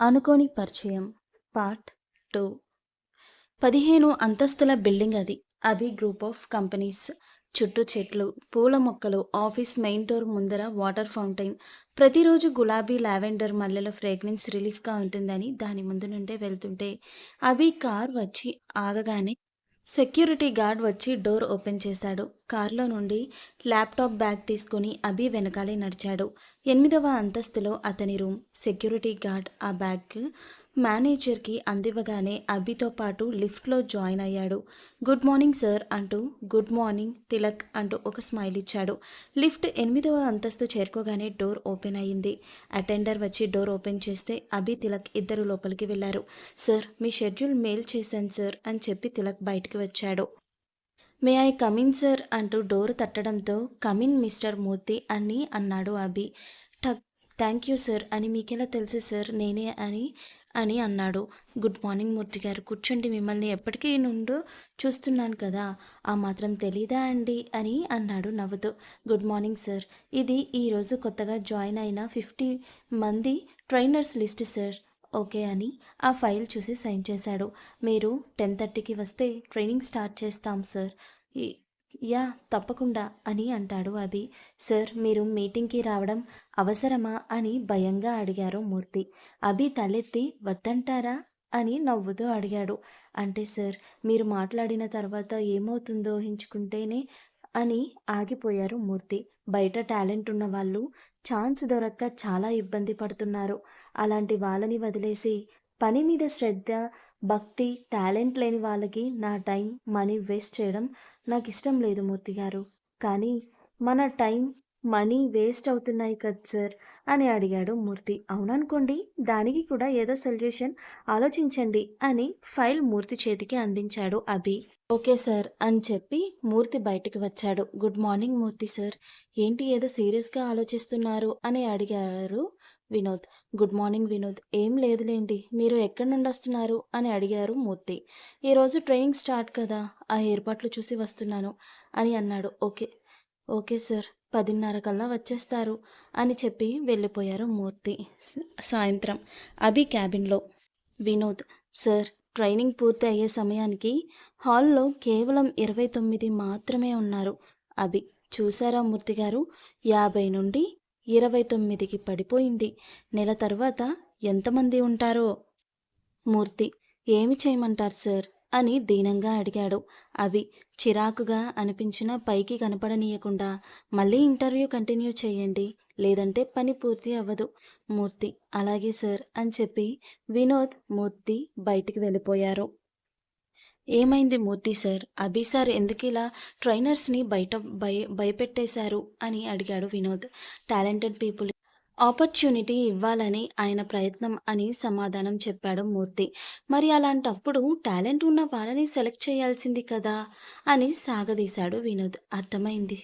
అనుకోని పరిచయం. Part two. పదిహేను అంతస్తుల బిల్డింగ్ అది. అవి గ్రూప్ ఆఫ్ కంపెనీస్. చుట్టూ చెట్లు పూల మొక్కలు ఆఫీస్ మెయిన్ డోర్ ముందర వాటర్ ఫౌంటైన్. ప్రతిరోజు గులాబీ లావెండర్ మల్లెల ఫ్రేగ్రెన్స్ రిలీఫ్గా ఉంటుందని దాని ముందు నుండే వెళ్తుంటే అవి కార్ వచ్చి ఆగగానే సెక్యూరిటీ గార్డ్ వచ్చి డోర్ ఓపెన్ చేశాడు. కార్లో నుండి ల్యాప్టాప్ బ్యాగ్ తీసుకుని అభి వెనకాలే నడిచాడు. ఎనిమిదవ అంతస్తులో అతని రూమ్ సెక్యూరిటీ గార్డ్ ఆ బ్యాగ్ మేనేజర్కి అందివ్వగానే అభితో పాటు లిఫ్ట్లో జాయిన్ అయ్యాడు. గుడ్ మార్నింగ్ సార్ అంటూ గుడ్ మార్నింగ్ తిలక్ అంటూ ఒక స్మైల్ ఇచ్చాడు. లిఫ్ట్ ఎనిమిదవ అంతస్తు చేరుకోగానే డోర్ ఓపెన్ అయ్యింది. అటెండర్ వచ్చి డోర్ ఓపెన్ చేస్తే అభి తిలక్ ఇద్దరు లోపలికి వెళ్ళారు. సార్ మీ షెడ్యూల్ మెయిల్ చేశాను సార్ అని చెప్పి తిలక్ బయటికి వచ్చాడు. May I come in sir అంటూ డోర్ తట్టడంతో కమిన్ మిస్టర్ మూర్తి అని అన్నాడు అభి. టక్ థ్యాంక్ యూ సార్. అని మీకెలా తెలుసు సార్? నేనే అని అని అన్నాడు. గుడ్ మార్నింగ్ మూర్తి గారు. కూర్చోండి. మిమ్మల్ని ఎప్పటికీ నుండు చూస్తున్నాను కదా. ఆ మాత్రం తెలీదా అండి? అని అన్నాడు నవ్వుతూ. Good morning sir. ఇది ఈరోజు కొత్తగా జాయిన్ అయిన ఫిఫ్టీ మంది ట్రైనర్స్ లిస్ట్ సార్. ఓకే అని ఆ ఫైల్ చూసి సైన్ చేశాడు. మీరు టెన్ థర్టీకి వస్తే ట్రైనింగ్ స్టార్ట్ చేస్తాం సార్. యా తప్పకుండా అని అంటాడు అభి. సార్ మీరు మీటింగ్కి రావడం అవసరమా అని భయంగా అడిగారు మూర్తి. అభి తలెత్తి వద్దంటారా అని నవ్వుతూ అడిగాడు. అంటే సార్ మీరు మాట్లాడిన తర్వాత ఏమవుతుందో ఊహించుకుంటేనే అని ఆగిపోయారు మూర్తి. బయట టాలెంట్ ఉన్న వాళ్ళు ఛాన్స్ దొరక్క చాలా ఇబ్బంది పడుతున్నారు. అలాంటి వాళ్ళని వదిలేసి పని మీద శ్రద్ధ భక్తి టాలెంట్ లేని వాళ్ళకి నా టైం మనీ వేస్ట్ చేయడం నాకు ఇష్టం లేదు మూర్తి గారు. కానీ మన టైం మనీ వేస్ట్ అవుతున్నాయి కదా సార్ అని అడిగాడు మూర్తి. అవుననుకోండి దానికి కూడా ఏదో సొల్యూషన్ ఆలోచించండి అని ఫైల్ మూర్తి చేతికి అందించాడు అభి. ఓకే సార్ అని చెప్పి మూర్తి బయటికి వచ్చాడు. Good morning Murthy sir. ఏంటి ఏదో సీరియస్గా ఆలోచిస్తున్నారు అని అడిగారు వినోద్. Good morning Vinod. ఏం లేదులేండి మీరు ఎక్కడి నుండి వస్తున్నారు అని అడిగారు మూర్తి. ఈరోజు ట్రైనింగ్ స్టార్ట్ కదా ఆ ఏర్పాట్లు చూసి వస్తున్నాను అని అన్నాడు. ఓకే ఓకే సార్ పదిన్నర కల్లా వచ్చేస్తారు అని చెప్పి వెళ్ళిపోయారు మూర్తి. సాయంత్రం. అభి క్యాబిన్లో. వినోద్ సార్ ట్రైనింగ్ పూర్తి అయ్యే సమయానికి హాల్లో కేవలం ఇరవై తొమ్మిది మాత్రమే ఉన్నారు. అభి చూసారా మూర్తి గారు? యాభై నుండి ఇరవై తొమ్మిదికి పడిపోయింది. నెల తర్వాత ఎంతమంది ఉంటారో? మూర్తి ఏమి చేయమంటారు సార్? అని దీనంగా అడిగాడు. అవి చిరాకుగా అనిపించిన పైకి కనపడనీయకుండా మళ్ళీ ఇంటర్వ్యూ కంటిన్యూ చేయండి. లేదంటే పని పూర్తి అవ్వదు. మూర్తి అలాగే సార్ అని చెప్పి వినోద్ మూర్తి బయటికి వెళ్ళిపోయారు. ఏమైంది మూర్తి సార్? అభి సార్ ఎందుకు ఇలా ట్రైనర్స్ని బయట భయ భయపెట్టేశారు అని అడిగాడు వినోద్. టాలెంటెడ్ పీపుల్ ఆపర్చునిటీ ఇవ్వాలని ఆయన ప్రయత్నం అని సమాధానం చెప్పాడు మూర్తి. మరి అలాంటప్పుడు టాలెంట్ ఉన్న వాళ్ళని సెలెక్ట్ చేయాల్సింది కదా అని సాగదీశాడు వినోద్. అర్థమైంది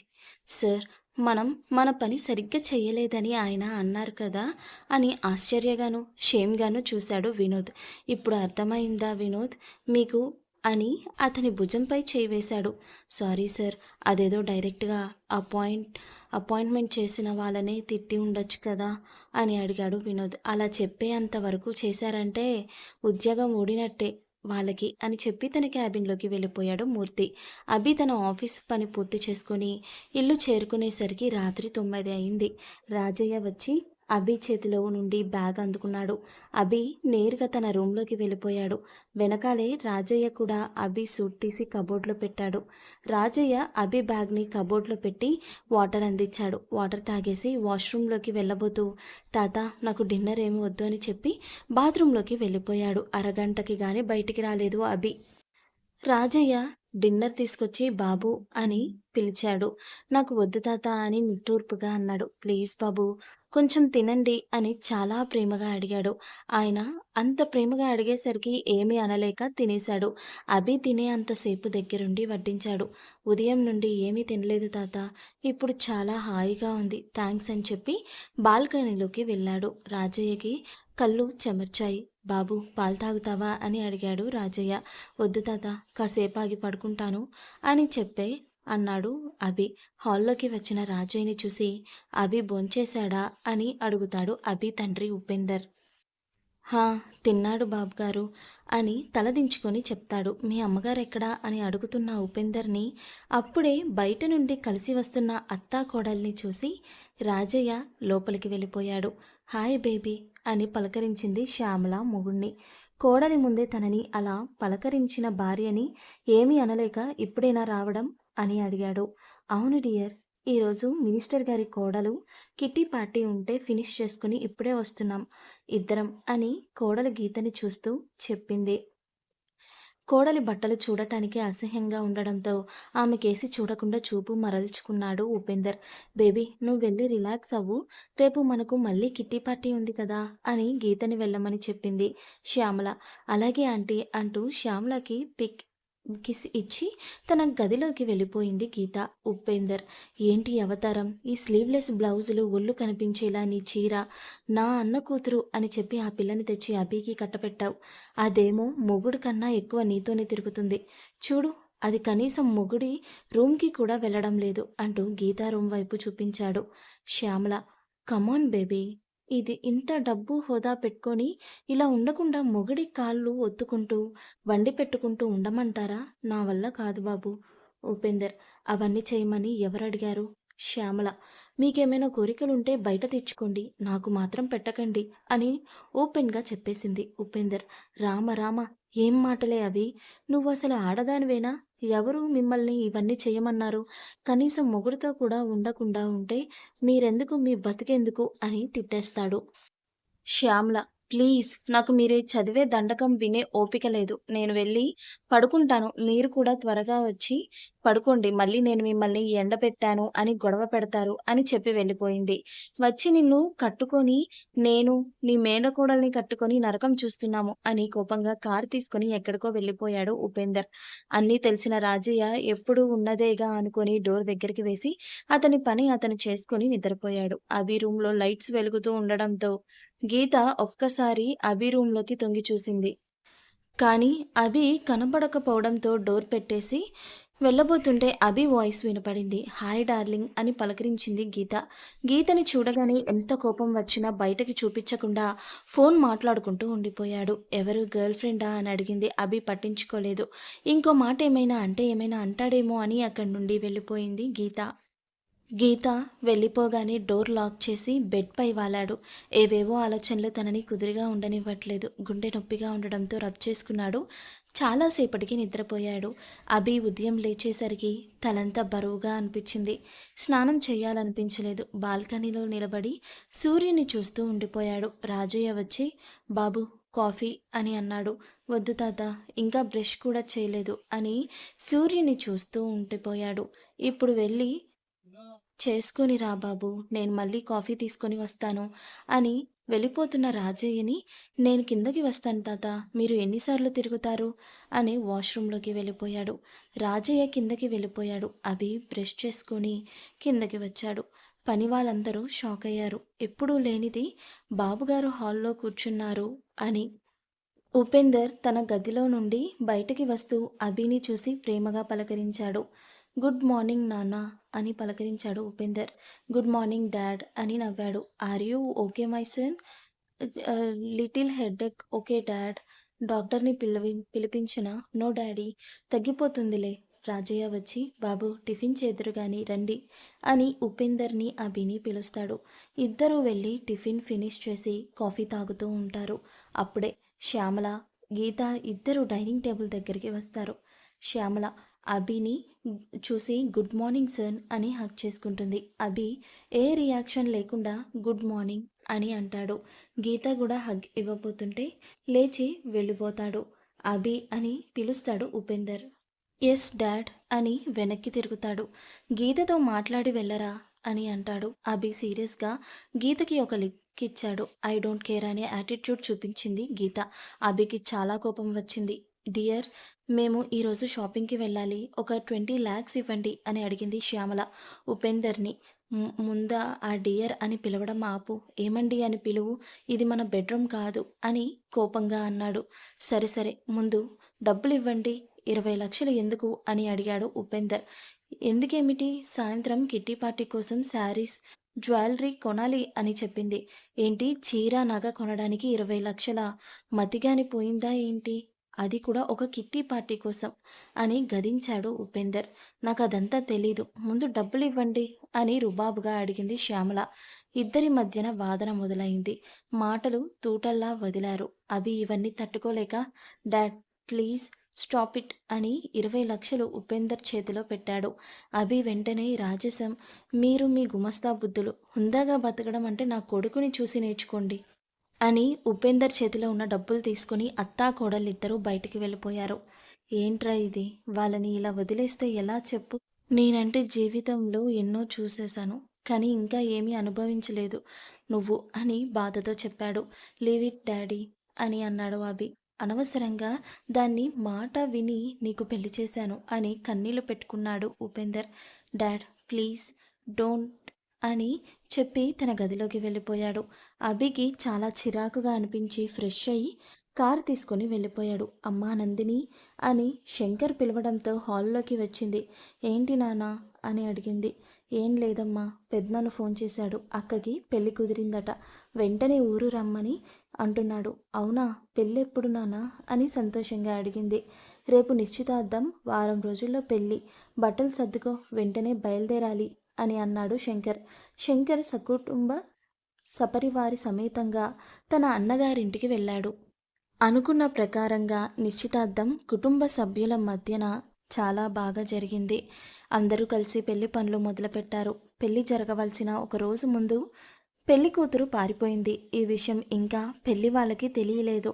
సార్ మనం మన పని సరిగ్గా చేయలేదని ఆయన అన్నారు కదా అని ఆశ్చర్యగాను షేమ్గాను చూశాడు వినోద్. ఇప్పుడు అర్థమైందా వినోద్? మీకు అని అతని భుజంపై చేయి వేశాడు సారీ సార్ అదేదో డైరెక్ట్గా అపాయింట్ అపాయింట్మెంట్ చేసిన వాళ్ళనే తిట్టి ఉండొచ్చు కదా అని అడిగాడు వినోద్. అలా చెప్పేంత వరకు చేశారంటే ఉద్యోగం ఊడినట్టే. వాళ్ళకి అని చెప్పి తన క్యాబిన్లోకి వెళ్ళిపోయాడు మూర్తి. అభి తన ఆఫీస్ పని పూర్తి చేసుకొని ఇల్లు చేరుకునేసరికి రాత్రి తొమ్మిది అయింది. రాజయ్య వచ్చి అభి చేతిలో నుండి బ్యాగ్ అందుకున్నాడు. అభి నేరుగా తన రూమ్లోకి వెళ్ళిపోయాడు. వెనకాలే రాజయ్య కూడా అభి సూట్ తీసి కబోర్డ్లో పెట్టాడు. రాజయ్య అభి బ్యాగ్ని కబోర్డ్లో పెట్టి వాటర్ అందించాడు. వాటర్ తాగేసి వాష్రూమ్లోకి వెళ్ళబోతూ తాత నాకు డిన్నర్ ఏమి వద్దు అని చెప్పి బాత్రూంలోకి వెళ్ళిపోయాడు. అరగంటకి కానీ బయటికి రాలేదు అభి. రాజయ్య డిన్నర్ తీసుకొచ్చి బాబు అని పిలిచాడు. నాకు వద్దు తాత అని నిట్టూర్పుగా అన్నాడు. ప్లీజ్ బాబు కొంచెం తినండి అని చాలా ప్రేమగా అడిగాడు. ఆయన అంత ప్రేమగా అడిగేసరికి ఏమీ అనలేక తినేశాడు. అభి తినే అంతసేపు దగ్గరుండి వడ్డించాడు. ఉదయం నుండి ఏమీ తినలేదు తాత. ఇప్పుడు చాలా హాయిగా ఉంది. థ్యాంక్స్ అని చెప్పి బాల్కనీలోకి వెళ్ళాడు. రాజయ్యకి కళ్ళు చెమర్చాయి. బాబు పాలు తాగుతావా? అని అడిగాడు రాజయ్య. వద్దు తాత కాసేపు ఆగి పడుకుంటాను అని చెప్పే అన్నాడు. అభి హాల్లోకి వచ్చిన రాజయ్యని చూసి అభి బొంచేశాడా అని అడుగుతాడు అభి తండ్రి ఉపేందర్. హా తిన్నాడు బాబుగారు అని తలదించుకొని చెప్తాడు. మీ అమ్మగారు ఎక్కడా అని అడుగుతున్న ఉపేందర్ని అప్పుడే బయట నుండి కలిసి వస్తున్న అత్తా కోడల్ని చూసి రాజయ్య లోపలికి వెళ్ళిపోయాడు. హాయ్ బేబీ అని పలకరించింది శ్యామల మొగుణ్ణి. కోడలి ముందే తనని అలా పలకరించిన భార్యని ఏమీ అనలేక ఇప్పుడైనా రావడం? అని అడిగాడు. అవును డియర్ ఈరోజు మినిస్టర్ గారి కోడలు కిట్టి పార్టీ ఉంటే ఫినిష్ చేసుకుని ఇప్పుడే వస్తున్నాం ఇద్దరం అని కోడలి గీతని చూస్తూ చెప్పింది. కోడలి బట్టలు చూడటానికి అసహ్యంగా ఉండడంతో ఆమె కేసి చూడకుండా చూపు మరల్చుకున్నాడు ఉపేందర్. బేబీ నువ్వు వెళ్ళి రిలాక్స్ అవ్వు రేపు మనకు మళ్ళీ కిట్టి పార్టీ ఉంది కదా అని గీతని వెళ్ళమని చెప్పింది శ్యామల. అలాగే ఆంటీ అంటూ శ్యామలకి పిక్ కిస్ ఇచ్చి తన గదిలోకి వెళ్ళిపోయింది గీత. ఉపేందర్ ఏంటి అవతారం? ఈ స్లీవ్లెస్ బ్లౌజులు ఒళ్ళు కనిపించేలా నీ చీర నా అన్న కూతురు అని చెప్పి ఆ పిల్లని తెచ్చి అభికి కట్టపెట్టావు. అదేమో మొగుడు కన్నా ఎక్కువ నీతోనే తిరుగుతుంది. చూడు అది కనీసం మొగుడి రూమ్కి కూడా వెళ్ళడం లేదు అంటూ గీతా రూమ్ వైపు చూపించాడు. శ్యామల కమాన్ బేబీ ఇది ఇంత డబ్బు హోదా పెట్టుకొని ఇలా ఉండకుండా మొగుడి కాళ్ళు ఒత్తుకుంటూ వండి పెట్టుకుంటూ ఉండమంటారా? నా వల్ల కాదు బాబు. ఉపేందర్ అవన్నీ చేయమని ఎవరు అడిగారు శ్యామల మీకేమైనా కోరికలుంటే బయట తెచ్చుకోండి నాకు మాత్రం పెట్టకండి అని ఓపెన్గా చెప్పేసింది ఉపేందర్. రామ రామ ఏం మాటలే అవి? నువ్వు అసలు ఆడదానివేనా? ఎవరు మిమ్మల్ని ఇవన్నీ చేయమన్నారు? కనీసం మొగుడితో కూడా ఉండకుండా ఉంటే మీరెందుకు మీ బతికెందుకు అని తిట్టేస్తాడు. శ్యామ్ల ప్లీజ్ నాకు మీరే చదివే దండకం వినే ఓపిక లేదు. నేను వెళ్ళి పడుకుంటాను. మీరు కూడా త్వరగా వచ్చి పడుకోండి. మళ్ళీ నేను మిమ్మల్ని ఎండబెట్టాను అని గొడవ పెడతారు అని చెప్పి వెళ్ళిపోయింది. వచ్చి నిన్ను కట్టుకొని నేను నీ మేనకోడల్ని కట్టుకొని నరకం చూస్తున్నాము అని కోపంగా కారు తీసుకొని ఎక్కడికో వెళ్ళిపోయాడు ఉపేందర్. అన్నీ తెలిసిన రాజయ్య ఎప్పుడు ఉన్నదేగా అనుకొని డోర్ దగ్గరికి వేసి అతని పని అతను చేసుకొని నిద్రపోయాడు. అవి రూమ్లో లైట్స్ వెలుగుతూ ఉండడంతో గీత ఒక్కసారి అభి రూంలోకి తొంగి చూసింది. కానీ అభి కనపడకపోవడంతో డోర్ పెట్టేసి వెళ్ళబోతుంటే అభి వాయిస్ వినపడింది. హాయ్ డార్లింగ్ అని పలకరించింది గీత. గీతని చూడగానే ఎంత కోపం వచ్చినా బయటకి చూపించకుండా ఫోన్ మాట్లాడుకుంటూ ఉండిపోయాడు. ఎవరు గర్ల్ ఫ్రెండా? అని అడిగింది అభి పట్టించుకోలేదు. ఇంకో మాట ఏమైనా అంటే ఏమైనా అంటాడేమో అని అక్కడి నుండి వెళ్ళిపోయింది గీత. గీత వెళ్ళిపోగానే డోర్ లాక్ చేసి బెడ్పై వాలాడు. ఏవేవో ఆలోచనలు తనని కుదిరిగా ఉండనివ్వట్లేదు. గుండె నొప్పిగా ఉండడంతో రబ్ చేసుకున్నాడు. చాలాసేపటికి నిద్రపోయాడు. అభి ఉదయం లేచేసరికి తలంతా బరువుగా అనిపించింది. స్నానం చేయాలనిపించలేదు. బాల్కనీలో నిలబడి సూర్యుని చూస్తూ ఉండిపోయాడు. రాజయ్య వచ్చి బాబు కాఫీ అని అన్నాడు. వద్దు తాత ఇంకా బ్రష్ కూడా చేయలేదు అని సూర్యుని చూస్తూ ఉండిపోయాడు. ఇప్పుడు వెళ్ళి చేసుకొని రా బాబు నేను మళ్ళీ కాఫీ తీసుకొని వస్తాను అని వెళ్ళిపోతున్న రాజయ్యని నేను కిందకి వస్తాను తాత మీరు ఎన్నిసార్లు తిరుగుతారు అని వాష్రూంలోకి వెళ్ళిపోయాడు. రాజయ్య కిందకి వెళ్ళిపోయాడు. అభి బ్రష్ చేసుకొని కిందకి వచ్చాడు. పని వాళ్ళందరూ షాక్ అయ్యారు. ఎప్పుడూ లేనిది బాబుగారు హాల్లో కూర్చున్నారు అని ఉపేందర్ తన గదిలో నుండి బయటికి వస్తూ అభిని చూసి ప్రేమగా పలకరించాడు. గుడ్ మార్నింగ్ నాన్న అని పలకరించాడు ఉపేందర్. గుడ్ మార్నింగ్ డాడ్ అని నవ్వాడు. Are you okay my son? Little headache okay dad. డాక్టర్ని పిలవి పిలిపించిన? No daddy. తగ్గిపోతుందిలే. రాజయ్య వచ్చి బాబు టిఫిన్ చేదురుగాని రండి అని ఉపేందర్ని అభిని పిలుస్తాడు. ఇద్దరూ వెళ్ళి టిఫిన్ ఫినిష్ చేసి కాఫీ తాగుతూ ఉంటారు. అప్పుడే శ్యామల గీత ఇద్దరు డైనింగ్ టేబుల్ దగ్గరికి వస్తారు. శ్యామల అభిని చూసి గుడ్ మార్నింగ్ సర్ అని హక్ చేసుకుంటుంది. అభి ఏ రియాక్షన్ లేకుండా గుడ్ మార్నింగ్ అని అంటాడు. గీత కూడా హగ్ ఇవ్వబోతుంటే లేచి వెళ్ళిపోతాడు. అభి అని పిలుస్తాడు ఉపేందర్. ఎస్ డాడ్ అని వెనక్కి తిరుగుతాడు. గీతతో మాట్లాడి వెళ్ళరా అని అంటాడు. అభి సీరియస్గా గీతకి ఒక లిక్ ఇచ్చాడు. ఐ డోంట్ కేర్ అనే యాటిట్యూడ్ చూపించింది గీత. అభికి చాలా కోపం వచ్చింది. డియర్ మేము ఈరోజు షాపింగ్కి వెళ్ళాలి. ఒక ట్వంటీ ల్యాక్స్ ఇవ్వండి అని అడిగింది శ్యామల. ఉపేందర్ని ముందా ఆ డియర్ అని పిలవడం ఆపు. ఏమండి అని పిలువు. ఇది మన బెడ్రూమ్ కాదు అని కోపంగా అన్నాడు. సరే సరే. ముందు డబ్బులు ఇవ్వండి ఇరవై లక్షలు ఎందుకు? అని అడిగాడు ఉపేందర్. ఎందుకేమిటి? సాయంత్రం కిట్టి పార్టీ కోసం శారీస్ జ్యువెలరీ కొనాలి అని చెప్పింది. ఏంటి? చీర నగ కొనడానికి ఇరవై లక్షల? మతిగాని పోయిందా ఏంటి? అది కూడా ఒక కిట్టి పార్టీ కోసం అని గదించాడు ఉపేందర్. నాకు అదంతా తెలీదు. ముందు డబ్బులు ఇవ్వండి అని రుబాబుగా అడిగింది శ్యామల. ఇద్దరి మధ్యన వాదన మొదలైంది. మాటలు తూటల్లా వదిలారు. అభి ఇవన్నీ తట్టుకోలేక డాడ్ ప్లీజ్ స్టాప్ ఇట్ అని ఇరవై లక్షలు ఉపేందర్ చేతిలో పెట్టాడు. అభి వెంటనే రాజసం మీరు మీ గుమస్తా బుద్ధులు హుందాగా బతకడం అంటే నా కొడుకుని చూసి నేర్చుకోండి. అని ఉపేందర్ చేతిలో ఉన్న డబ్బులు తీసుకుని అత్తా కోడలిద్దరూ బయటికి వెళ్ళిపోయారు. ఏంట్రా ఇది? వాళ్ళని ఇలా వదిలేస్తే ఎలా చెప్పు? నేనంటే జీవితంలో ఎన్నో చూసేశాను కానీ ఇంకా ఏమీ అనుభవించలేదు. నువ్వు అని బాధతో చెప్పాడు. లీవ్ ఇట్ డాడీ అని అన్నాడు అభి. అనవసరంగా దాన్ని మాట విని నీకు పెళ్ళి చేశాను అని కన్నీళ్ళు పెట్టుకున్నాడు ఉపేందర్. డాడ్ ప్లీజ్ డోంట్ అని చెప్పి తన గదిలోకి వెళ్ళిపోయాడు. అభికి చాలా చిరాకుగా అనిపించి ఫ్రెష్ అయ్యి కారు తీసుకొని వెళ్ళిపోయాడు. అమ్మా నందిని అని శంకర్ పిలవడంతో హాల్లోకి వచ్చింది. ఏంటి నానా అని అడిగింది. ఏం లేదమ్మా పెద్దనాన్న ఫోన్ చేశాడు. అక్కకి పెళ్ళి కుదిరిందట. వెంటనే ఊరు రమ్మని అంటున్నాడు. అవునా? పెళ్ళి ఎప్పుడు నానా అని సంతోషంగా అడిగింది. రేపు నిశ్చితార్థం వారం రోజుల్లో పెళ్ళి. బట్టలు సర్దుకో వెంటనే బయలుదేరాలి. అని అన్నాడు శంకర్. శంకర్ సకుటుంబ సపరివారి సమేతంగా తన అన్నగారింటికి వెళ్ళాడు. అనుకున్న ప్రకారంగా నిశ్చితార్థం కుటుంబ సభ్యుల మధ్యన చాలా బాగా జరిగింది. అందరూ కలిసి పెళ్ళి పనులు మొదలుపెట్టారు. పెళ్ళి జరగవలసిన ఒక రోజు ముందు పెళ్ళి కూతురు పారిపోయింది. ఈ విషయం ఇంకా పెళ్ళి వాళ్ళకి తెలియలేదు.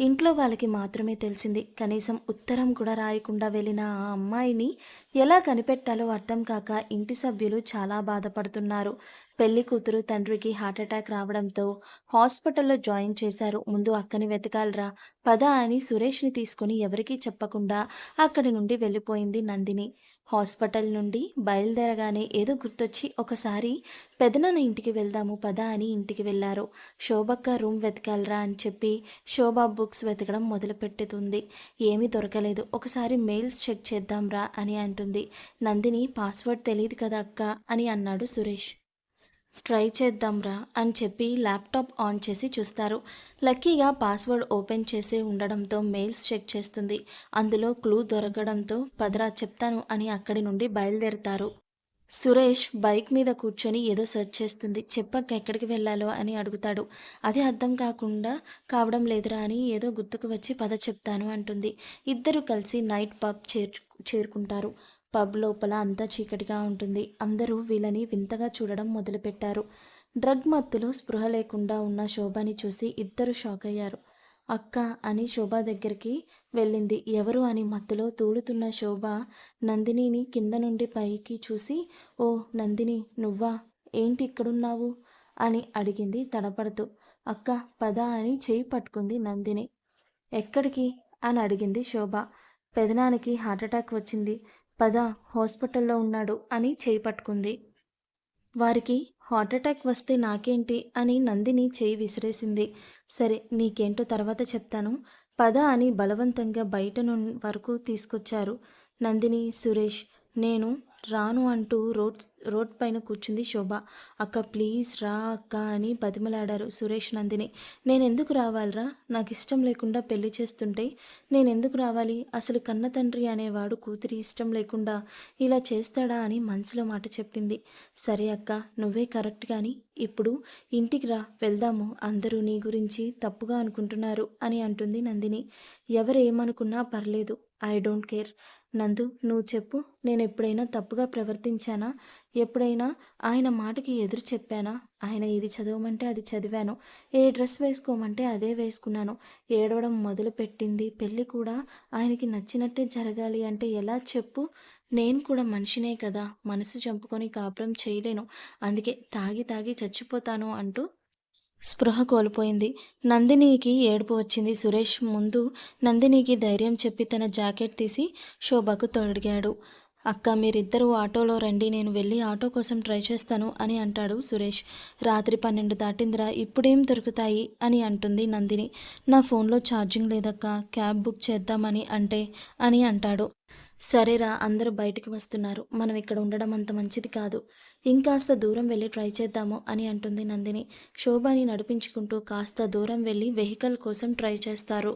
ఇంట్లో వాళ్ళకి మాత్రమే తెలిసింది. కనీసం ఉత్తరం కూడా రాయకుండా వెళ్ళిన ఆ అమ్మాయిని ఎలా కనిపెట్టాలో అర్థం కాక ఇంటి సభ్యులు చాలా బాధపడుతున్నారు. పెళ్ళి కూతురు తండ్రికి హార్ట్అటాక్ రావడంతో హాస్పిటల్లో జాయిన్ చేశారు. ముందు అక్కని వెతకాలరా పద అని సురేష్ని తీసుకుని ఎవరికీ చెప్పకుండా అక్కడి నుండి వెళ్ళిపోయింది నందిని. హాస్పిటల్ నుండి బయలుదేరగానే ఏదో గుర్తొచ్చి ఒకసారి పెదనాన్న ఇంటికి వెళ్దాము పద అని ఇంటికి వెళ్ళారు శోభక్క రూమ్ వెతకాలరా అని చెప్పి శోభ బుక్స్ వెతకడం మొదలుపెట్టుతుంది. ఏమీ దొరకలేదు. ఒకసారి మెయిల్స్ చెక్ చేద్దాంరా అని అంటుంది. నందిని పాస్వర్డ్ తెలియదు కదా అక్క అని అన్నాడు సురేష్. ట్రై చేద్దాంరా అని చెప్పి ల్యాప్టాప్ ఆన్ చేసి చూస్తారు. లక్కీగా పాస్వర్డ్ ఓపెన్ చేసే ఉండడంతో మెయిల్స్ చెక్ చేస్తుంది. అందులో క్లూ దొరకడంతో పదరా చెప్తాను అని అక్కడి నుండి బయలుదేరుతారు. సురేష్ బైక్ మీద కూర్చొని ఏదో సెర్చ్ చేస్తుంది. చెప్పక్క ఎక్కడికి వెళ్ళాలో అని అడుగుతాడు. అది అర్థం కాకుండా కావడం లేదురా అని ఏదో గుర్తుకు వచ్చి పద చెప్తాను అంటుంది. ఇద్దరు కలిసి నైట్ పబ్ చేర్చు చేరుకుంటారు. పబ్ లోపల అంతా చీకటిగా ఉంటుంది. అందరూ వీళ్ళని వింతగా చూడడం మొదలుపెట్టారు. డ్రగ్ మత్తులో స్పృహ లేకుండా ఉన్న శోభని చూసి ఇద్దరు షాక్ అయ్యారు. అక్క అని శోభ దగ్గరికి వెళ్ళింది. ఎవరు అని మత్తులో తూడుతున్న శోభ నందినిని కింద నుండి పైకి చూసి ఓ నందిని నువ్వా? ఏంటి ఇక్కడున్నావు? అని అడిగింది తడపడుతూ. అక్క పద అని చేయి పట్టుకుంది నందిని. ఎక్కడికి? అని అడిగింది శోభ. పెదనానికి హార్ట్అటాక్ వచ్చింది. పద హాస్పిటల్లో ఉన్నాడు అని చేయి పట్టుకుంది వారికి హార్ట్అటాక్ వస్తే నాకేంటి అని నందిని చేయి విసిరేసింది. సరే నీకేంటో తర్వాత చెప్తాను. పద అని బలవంతంగా బయట వరకు తీసుకొచ్చారు. నందిని సురేష్ నేను రాను అంటూ రోడ్ రోడ్ పైన కూర్చుంది శోభ. అక్క ప్లీజ్ రా అక్క అని బతిమలాడారు సురేష్ నందిని. నేను ఎందుకు రావాలిరా? నాకు ఇష్టం లేకుండా పెళ్ళి చేస్తుంటే నేను ఎందుకు రావాలి? అసలు కన్న తండ్రి అనేవాడు కూతురి ఇష్టం లేకుండా ఇలా చేస్తాడా అని మనసులో మాట చెప్పింది. సరే అక్క నువ్వే కరెక్ట్ కానీ ఇప్పుడు ఇంటికి రా వెళ్దాము. అందరూ నీ గురించి తప్పుగా అనుకుంటున్నారు అని అంటుంది నందిని. ఎవరు ఏమనుకున్నా పర్లేదు ఐ డోంట్ కేర్. నందు నువ్వు చెప్పు. నేను ఎప్పుడైనా తప్పుగా ప్రవర్తించానా? ఎప్పుడైనా ఆయన మాటకి ఎదురు చెప్పానా? ఆయన ఇది చదవమంటే అది చదివాను. ఏ డ్రెస్ వేసుకోమంటే అదే వేసుకున్నాను. ఏడవడం మొదలు పెట్టింది పెళ్ళి కూడా ఆయనకి నచ్చినట్టే జరగాలి అంటే ఎలా చెప్పు? నేను కూడా మనిషినే కదా. మనసు చంపుకొని కాపురం చేయలేను. అందుకే తాగి తాగి చచ్చిపోతాను అంటూ స్పృహ కోల్పోయింది. నందినికి ఏడుపు వచ్చింది. సురేష్ ముందు నందినికి ధైర్యం చెప్పి తన జాకెట్ తీసి శోభకు తొడిగాడు. అక్క మీరిద్దరూ ఆటోలో రండి. నేను వెళ్ళి ఆటో కోసం ట్రై చేస్తాను అని అంటాడు సురేష్. రాత్రి పన్నెండు దాటిందిరా. ఇప్పుడేం దొరుకుతాయి? అని అంటుంది నందిని. నా ఫోన్లో ఛార్జింగ్ లేదక్క. క్యాబ్ బుక్ చేద్దామని అంటే అని అంటాడు. సరేరా అందరూ బయటికి వస్తున్నారు. మనం ఇక్కడ ఉండడం అంత మంచిది కాదు. ఇంకాస్త దూరం వెళ్ళి ట్రై చేద్దాము అని అంటుంది నందిని. శోభని నడిపించుకుంటూ కాస్త దూరం వెళ్ళి వెహికల్ కోసం ట్రై చేస్తారు.